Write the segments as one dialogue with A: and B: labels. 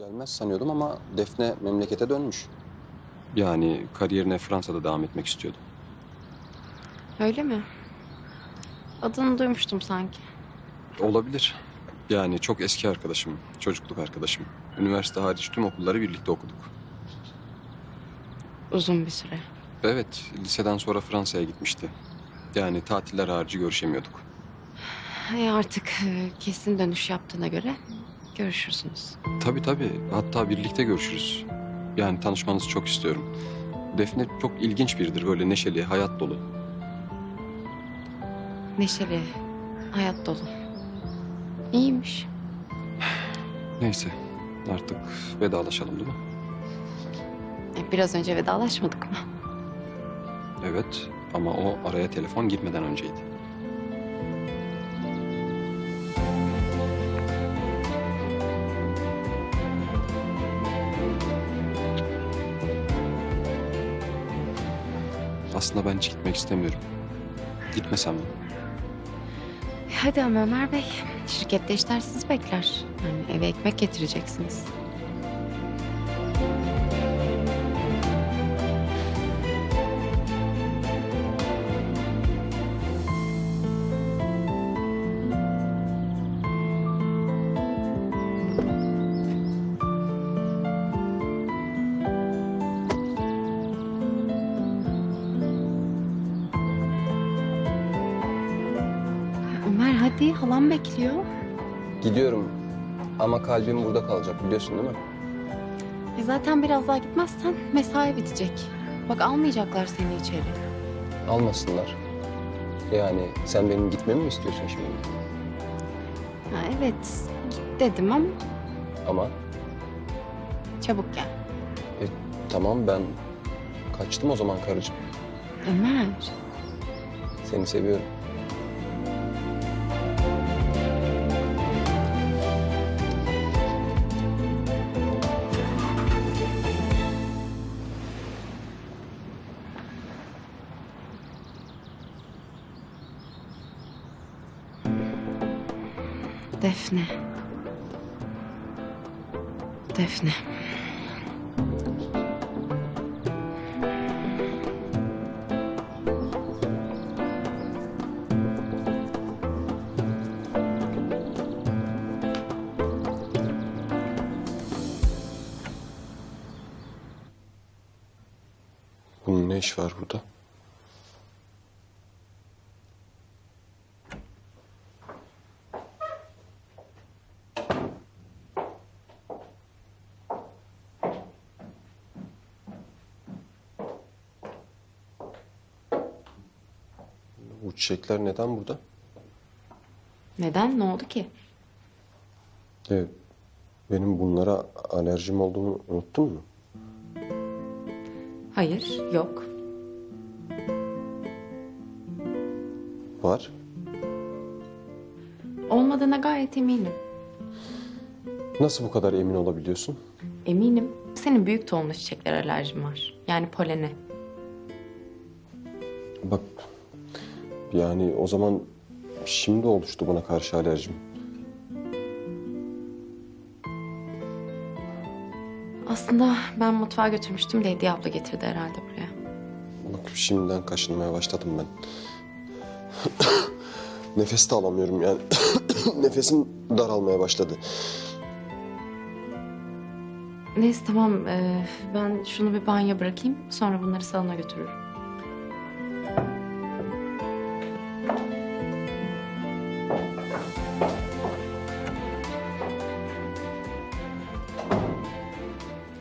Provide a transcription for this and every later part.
A: Gelmez sanıyordum ama Defne memlekete dönmüş. Yani kariyerine Fransa'da devam etmek istiyordu.
B: Öyle mi? Adını duymuştum sanki.
A: Olabilir. Yani çok eski arkadaşım, çocukluk arkadaşım. Üniversite hariç tüm okulları birlikte okuduk.
B: Uzun bir süre.
A: Evet, liseden sonra Fransa'ya gitmişti. Yani tatiller harici görüşemiyorduk.
B: E artık e, kesin dönüş yaptığına göre görüşürsünüz.
A: Tabii tabii, hatta birlikte görüşürüz. Yani tanışmanızı çok istiyorum. Defne çok ilginç biridir, böyle neşeli, hayat dolu.
B: Neşeli, hayat dolu. İyiymiş.
A: Neyse, artık vedalaşalım değil mi?
B: E, biraz önce vedalaşmadık mı?
A: Evet ama o araya telefon girmeden önceydi. Aslında ben hiç gitmek istemiyorum. Gitmesem mi?
B: Hadi ama Ömer Bey. Şirkette işler sizi bekler. Yani eve ekmek getireceksiniz. Halam bekliyor.
A: Gidiyorum ama kalbim burada kalacak biliyorsun değil mi?
B: E zaten biraz daha gitmezsen mesai bitecek. Bak almayacaklar seni içeri.
A: Almasınlar. Yani sen benim gitmemi mi istiyorsun şimdi?
B: Ha, evet git dedim ama
A: Ama
B: çabuk gel.
A: tamam ben kaçtım o zaman karıcığım.
B: Ömer.
A: Seni seviyorum. İş var burada? Bu çiçekler neden burada?
B: Neden? Ne oldu ki?
A: E, benim bunlara alerjim olduğunu unuttun mu?
B: Hayır, yok.
A: Var.
B: Olmadığına gayet eminim.
A: Nasıl bu kadar emin olabiliyorsun?
B: Eminim. Senin büyük tohumlu çiçekler alerjin var. Yani polene.
A: Bak yani o zaman şimdi oluştu buna karşı alerjim.
B: Aslında ben mutfağa götürmüştüm de Hediye abla getirdi herhalde buraya.
A: Bak şimdiden kaşınmaya başladım ben. Nefes de alamıyorum yani. Nefesim daralmaya başladı.
B: Neyse tamam ee, ben şunu bir banyo bırakayım sonra bunları salona götürürüm.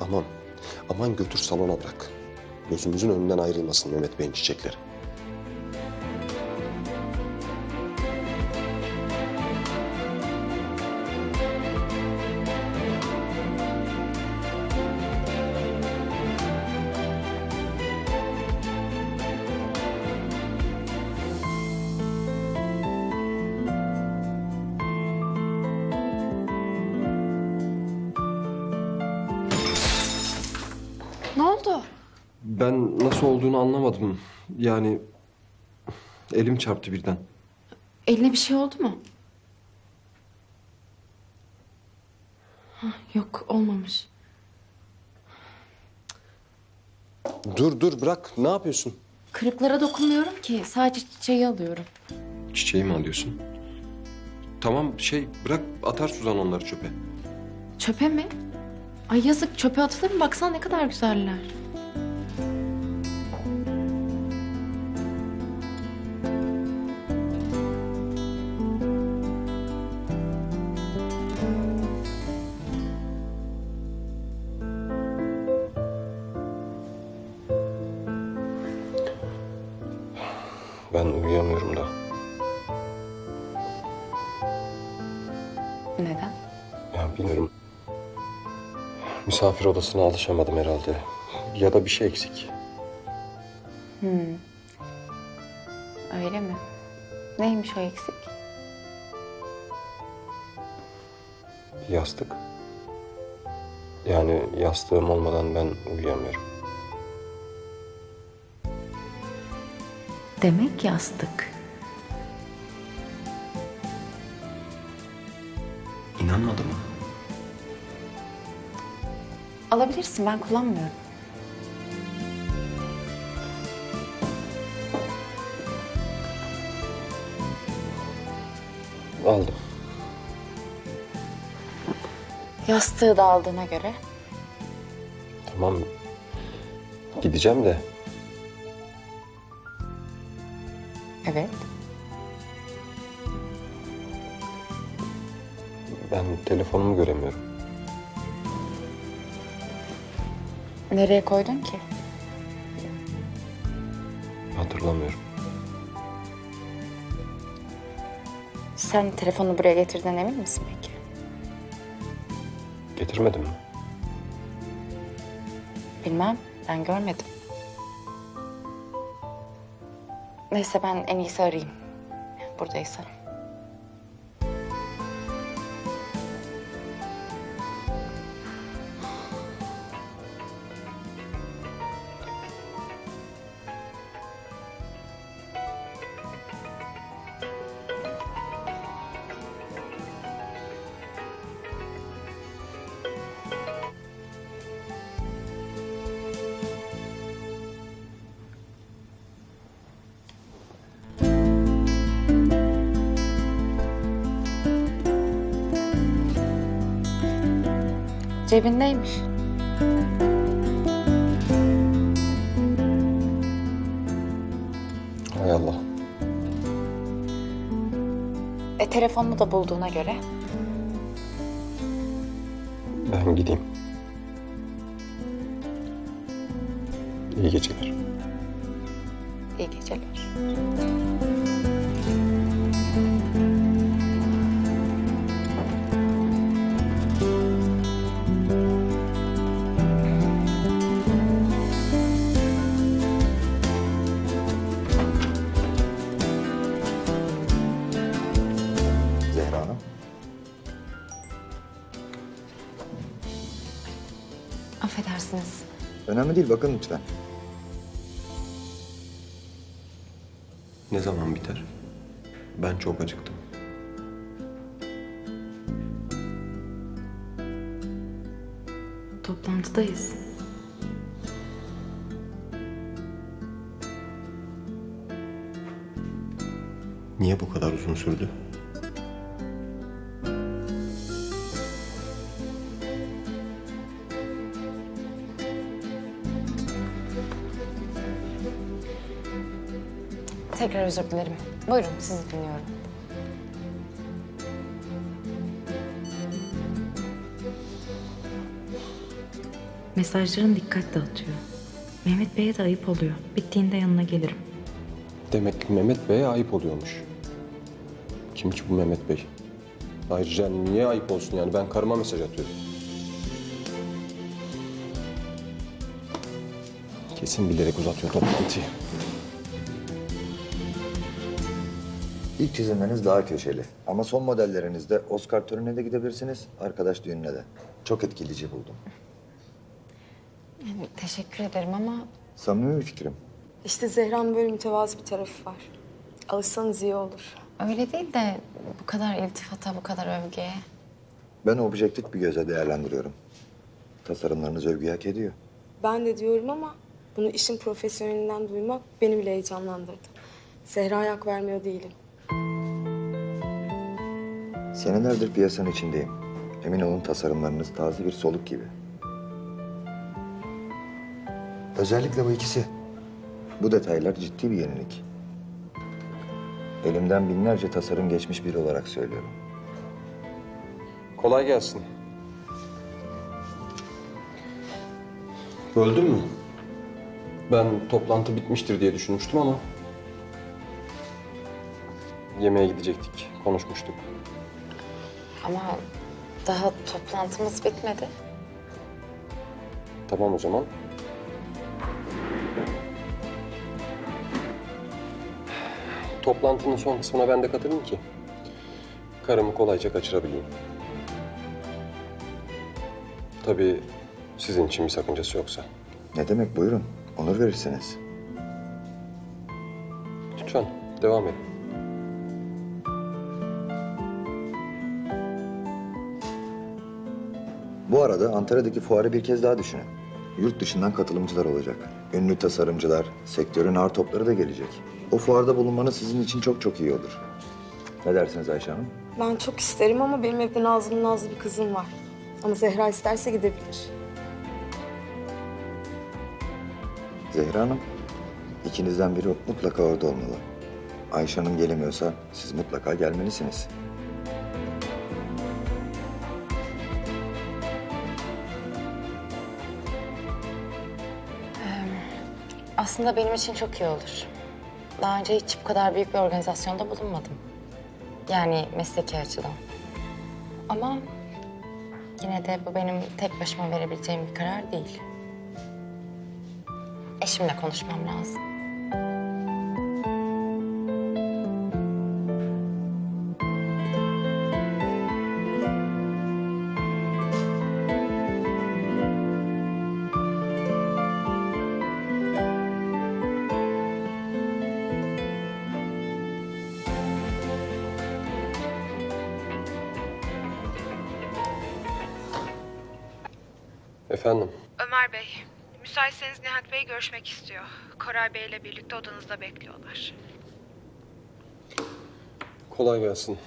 A: Aman, aman götür salona bırak. Gözümüzün önünden ayrılmasın Mehmet Bey'in çiçekleri. Ben nasıl olduğunu anlamadım. Yani elim çarptı birden.
B: Eline bir şey oldu mu? Yok olmamış.
A: Dur dur bırak. Ne yapıyorsun?
B: Kırıklara dokunmuyorum ki. Sadece çiçeği alıyorum.
A: Çiçeği mi alıyorsun? Tamam şey bırak atar Suzan onları çöpe.
B: Çöpe mi? Ay yazık çöpe atılır mı? Baksana ne kadar güzeller.
A: Misafir odasına alışamadım herhalde. Ya da bir şey eksik.
B: Hmm. Öyle mi? Neymiş o eksik?
A: Yastık. Yani yastığım olmadan ben uyuyamıyorum.
B: Demek yastık.
A: İnanmadı mı?
B: Alabilirsin ben kullanmıyorum.
A: Aldım.
B: Yastığı da aldığına göre.
A: Tamam. Gideceğim de
B: Evet.
A: ben telefonumu göremiyorum.
B: Nereye koydun ki?
A: Hatırlamıyorum.
B: Sen telefonu buraya getirdiğine emin misin peki?
A: Getirmedim mi?
B: Bilmem. Ben görmedim. Neyse ben en iyisi arayayım. Buradaysa. Cebindeymiş.
A: Hay Allah.
B: E telefonunu da bulduğuna göre.
A: Ben gideyim. İyi geceler.
B: İyi geceler.
C: Önemli değil bakın lütfen.
A: Ne zaman biter? Ben çok acıktım.
B: Toplantıdayız.
A: Niye bu kadar uzun sürdü?
B: Tekrar özür dilerim. Buyurun sizi dinliyorum.
D: Mesajların dikkat dağıtıyor. Mehmet Bey'e de ayıp oluyor. Bittiğinde yanına gelirim.
A: Demek Mehmet Bey'e ayıp oluyormuş. Kim ki bu Mehmet Bey? Ayrıca niye ayıp olsun yani ben karıma mesaj atıyorum. Kesin bilerek uzatıyor toplantıyı.
C: İlk çizimleriniz daha köşeli. Ama son modellerinizde Oscar törenine de gidebilirsiniz, arkadaş düğününe de. Çok etkileyici buldum.
B: Yani teşekkür ederim ama
C: Samimi bir fikrim.
E: İşte Zehra'nın böyle mütevazı bir tarafı var. Alışsanız iyi olur.
B: öyle değil de bu kadar iltifata, bu kadar övgüye.
C: Ben objektif bir göze değerlendiriyorum. Tasarımlarınız övgü hak ediyor.
E: Ben de diyorum ama bunu işin profesyonelinden duymak beni bile heyecanlandırdı. Zehra'ya hak vermiyor değilim.
C: Senelerdir piyasanın içindeyim. Emin olun tasarımlarınız taze bir soluk gibi. Özellikle bu ikisi. Bu detaylar ciddi bir yenilik. Elimden binlerce tasarım geçmiş biri olarak söylüyorum.
A: Kolay gelsin. Böldün mü? Ben toplantı bitmiştir diye düşünmüştüm ama... Yemeğe gidecektik, konuşmuştuk.
B: Ama daha toplantımız bitmedi.
A: Tamam o zaman. Toplantının son kısmına ben de katılayım ki... ...karımı kolayca kaçırabileyim. Tabii sizin için bir sakıncası yoksa.
C: Ne demek buyurun. Onur verirsiniz.
A: Lütfen devam edin.
C: Bu arada Antalya'daki fuarı bir kez daha düşünün. Yurt dışından katılımcılar olacak. Ünlü tasarımcılar, sektörün ağır topları da gelecek. O fuarda bulunmanız sizin için çok çok iyi olur. Ne dersiniz Ayşe Hanım?
E: Ben çok isterim ama benim evde Nazlı'nın Nazlı bir kızım var. Ama Zehra isterse gidebilir.
C: Zehra Hanım, ikinizden biri mutlaka orada olmalı. Ayşe Hanım gelemiyorsa siz mutlaka gelmelisiniz.
B: Aslında benim için çok iyi olur. Daha önce hiç bu kadar büyük bir organizasyonda bulunmadım. Yani mesleki açıdan. Ama yine de bu benim tek başıma verebileceğim bir karar değil. Eşimle konuşmam lazım.
F: Müsaitseniz Nihat Bey görüşmek istiyor. Koray Bey ile birlikte odanızda bekliyorlar.
A: kolay gelsin.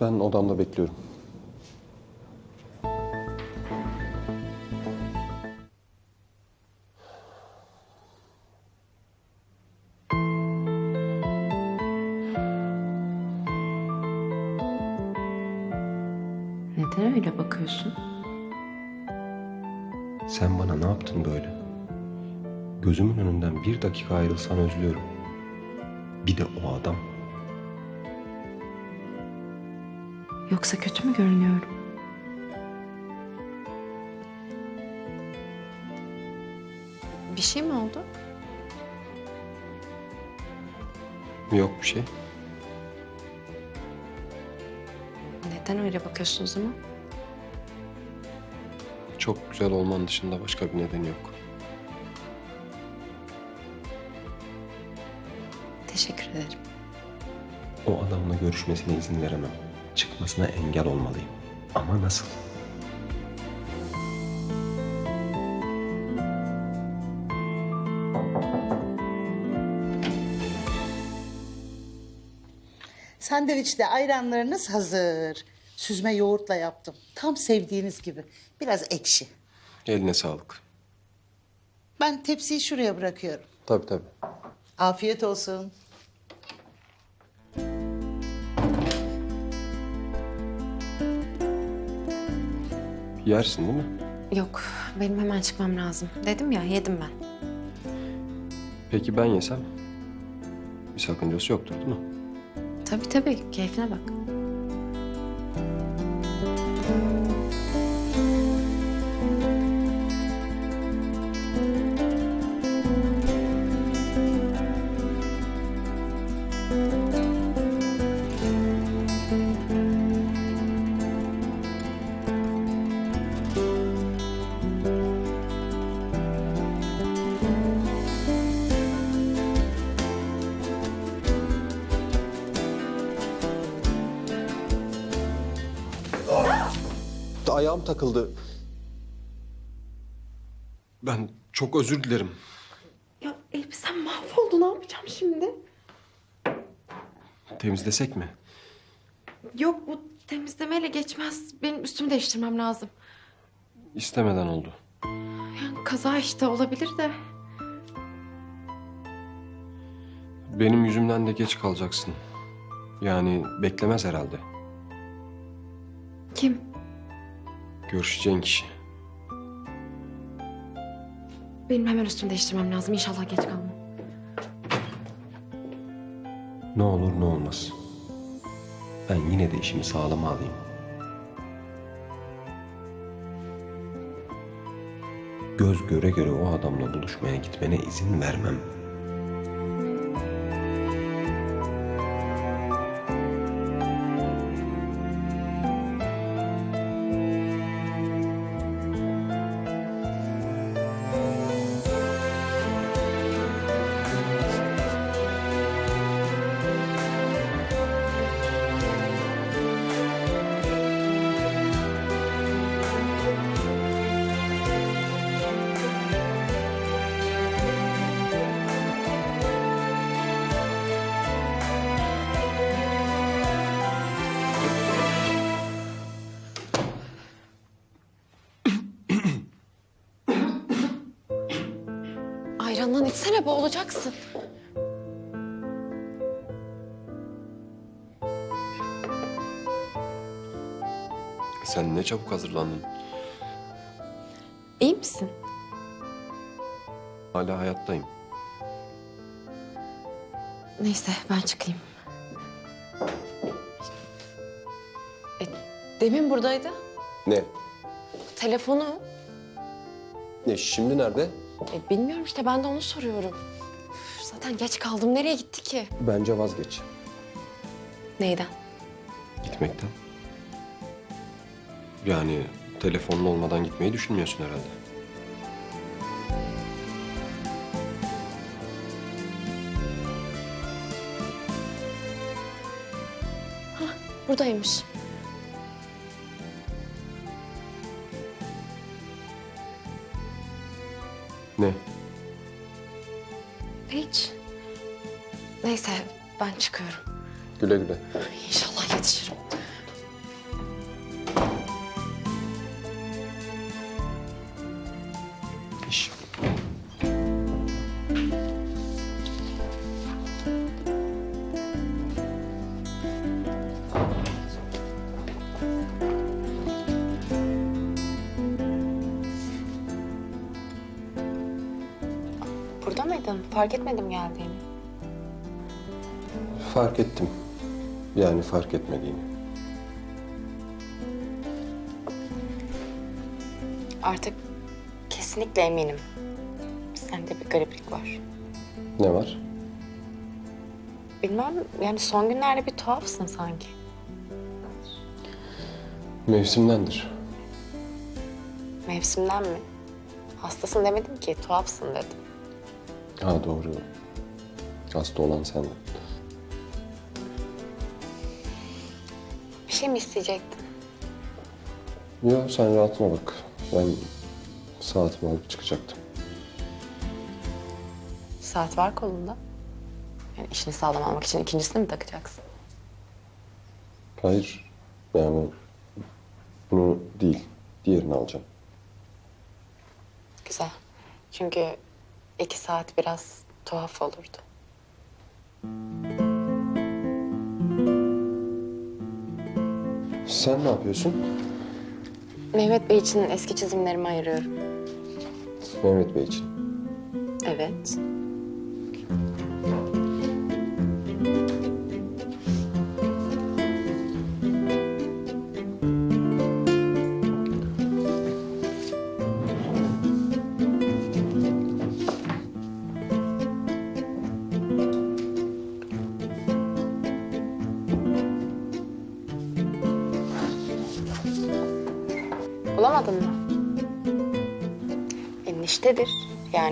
A: Ben odamda bekliyorum. Dakika ayrılsan özlüyorum. Bir de o adam.
D: Yoksa kötü mü görünüyorum?
B: Bir şey mi oldu?
A: Yok bir şey.
B: Neden öyle bakıyorsun o zaman?
A: Çok güzel olman dışında başka bir nedeni yok.
B: Teşekkür ederim.
A: O adamla görüşmesine izin veremem. Çıkmasına engel olmalıyım. Ama nasıl?
G: Sandviçte ayranlarınız hazır. Süzme yoğurtla yaptım. Tam sevdiğiniz gibi. Biraz ekşi.
A: Eline sağlık.
G: Ben tepsiyi şuraya bırakıyorum.
A: Tabii tabii.
G: Afiyet olsun.
A: Yersin değil mi?
B: Yok, benim hemen çıkmam lazım. Dedim ya, yedim ben.
A: Peki ben yesem? Bir sakıncası yoktur değil mi?
B: Tabii tabii, keyfine bak.
A: Ayağım takıldı. Ben çok özür dilerim.
H: Ya elbisem mahvoldu. Ne yapacağım şimdi?
A: Temizlesek mi?
H: Yok bu temizlemeyle geçmez. Benim üstümü değiştirmem lazım.
A: İstemeden oldu.
H: Yani kaza işte olabilir de.
A: Benim yüzümden de geç kalacaksın. Yani beklemez herhalde.
H: Kim?
A: Görüşeceğin kişi.
H: Benim hemen üstümü değiştirmem lazım. İnşallah geç kalmam.
A: Ne olur ne olmaz. Ben yine de işimi sağlama alayım. Göz göre göre o adamla buluşmaya gitmene izin vermem.
H: İçsene boğulacaksın.
A: Sen ne çabuk hazırlandın.
H: İyi misin?
A: Hala hayattayım.
H: Neyse ben çıkayım. E, demin buradaydı.
A: Ne?
H: Telefonu.
A: Ne şimdi nerede?
H: E, bilmiyorum işte ben de onu soruyorum. Üf, zaten geç kaldım. Nereye gitti ki?
A: Bence vazgeç.
H: Neyden?
A: Gitmekten. Yani telefonun olmadan gitmeyi düşünmüyorsun herhalde.
H: Buradaymış.
A: Güle güle.
H: İnşallah yetişirim.
A: İş.
B: Burada mıydın? Fark etmedim geldiğini.
A: Fark ettim. Yani fark etmediğini.
B: Artık kesinlikle eminim. Sende bir gariplik var.
A: Ne var?
B: Bilmem yani son günlerde bir tuhafsın sanki.
A: Mevsimdendir.
B: Mevsimden mi? Hastasın demedim ki, tuhafsın dedim.
A: Ha doğru. Hasta olan sendin.
B: Şey mi isteyecektin?
A: Yok sen rahatına bak. Ben saatimi alıp çıkacaktım.
B: Saat var kolunda. Yani işini sağlam almak için ikincisini mi takacaksın?
A: Hayır. Yani bunu değil. Diğerini alacağım.
B: Güzel. Çünkü iki saat biraz tuhaf olurdu.
A: Sen ne yapıyorsun?
B: Mehmet Bey için eski çizimlerimi ayırıyorum.
A: Mehmet Bey için.
B: Evet.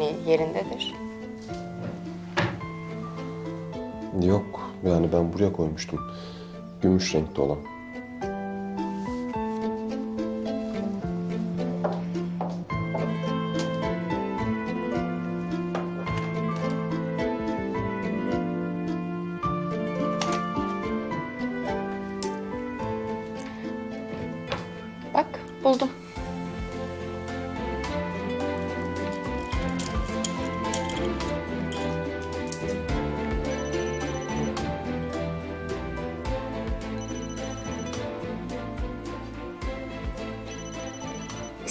B: Yani yerindedir.
A: Yok. Yani ben buraya koymuştum. Gümüş renkte olan.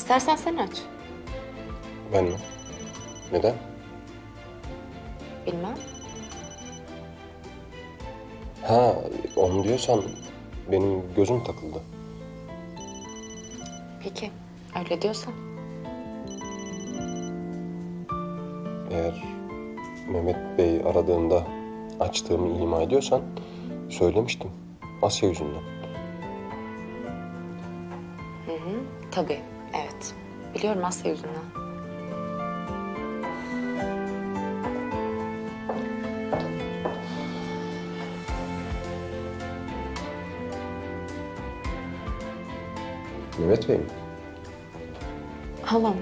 B: İstersen sen aç.
A: Ben mi? Neden?
B: Bilmem.
A: Ha onu diyorsan benim gözüm takıldı.
B: Peki. Öyle diyorsan.
A: Eğer Mehmet Bey aradığında açtığımı ima ediyorsan söylemiştim. Asya yüzünden.
B: Tabii. Biliyorum Asya yüzünden.
A: Mehmet Bey mi?
B: Halam.